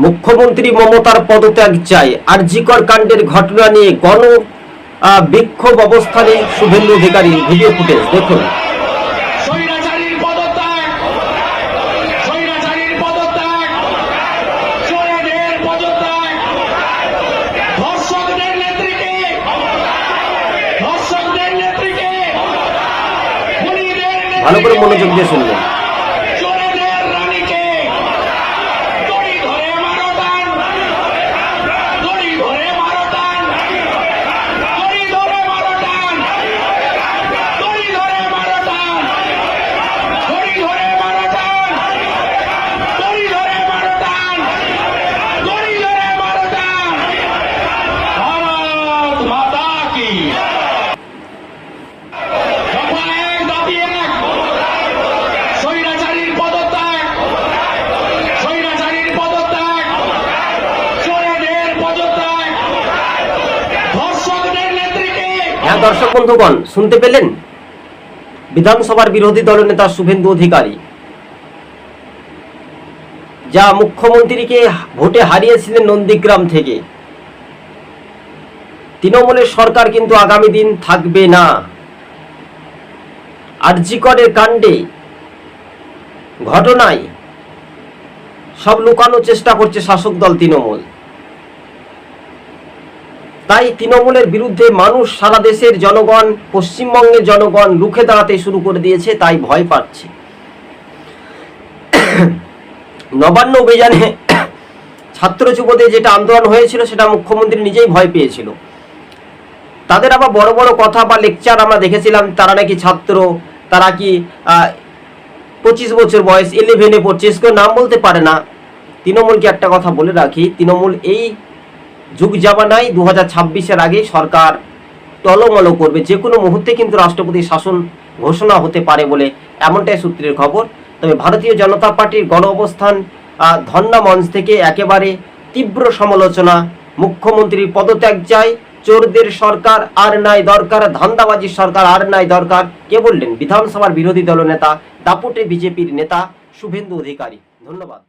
মুখ্যমন্ত্রী মমতার পদত্যাগ চাই। আরজিকর কাণ্ডের ঘটনা নিয়ে গণ বিক্ষোভ অবস্থানে শুভেন্দু অধিকারী ভিডিও ফুটেজ দেখুন। ভালো করে মনোযোগ দিয়ে শুনবেন। দর্শক বন্ধুগণ, শুনতে পেলেন? বিধানসভার বিরোধী দলনেতা শুভেন্দু অধিকারী। যা মুখ্যমন্ত্রীকে ভোটে হারিয়েছিলেন নন্দীগ্রাম থেকে। তৃণমূলের সরকার কিন্তু আগামী দিন থাকবে না। আরজিকরের কাণ্ডে ঘটনায় সব লুকানোর চেষ্টা করছে শাসক দল তৃণমূল। তাই তৃণমূলের বিরুদ্ধে মানুষ সারা দেশের জনগণ, পশ্চিমবঙ্গের জনগণ রুখে দাঁড়াতে শুরু করে দিয়েছে, তাই ভয় পাচ্ছে। নবান্ন অভিযানে ছাত্র যুবদের যেটা আন্দোলন হয়েছিল, সেটা মুখ্যমন্ত্রী নিজেই ভয় পেয়েছিল। তাদের আবার বড় বড় কথা বা লেকচার আমরা দেখেছিলাম, তারা নাকি ছাত্র, তারা কি পঁচিশ বছর বয়স ইলেভেনে পড়ছে নাম বলতে পারে না। তৃণমূলকে একটা কথা বলে রাখি, তৃণমূল এই যুগ জামানায় দু হাজার ছাব্বিশের আগে সরকার টলমল করবে। যে কোনো মুহূর্তে কিন্তু রাষ্ট্রপতি শাসন ঘোষণা হতে পারে বলে এমনটাই সূত্রের খবর। তবে ভারতীয় জনতা পার্টির গণ অবস্থান ধর্ণা মঞ্চ থেকে একেবারে তীব্র সমালোচনা, মুখ্যমন্ত্রীর পদত্যাগ চাই, চোরদের সরকার আর নাই দরকার, ধান্দাবাজির সরকার আর নাই দরকার। কে বললেন? বিধানসভার বিরোধী দলনেতা, দাপুটে বিজেপির নেতা, শুভেন্দু অধিকারী। ধন্যবাদ।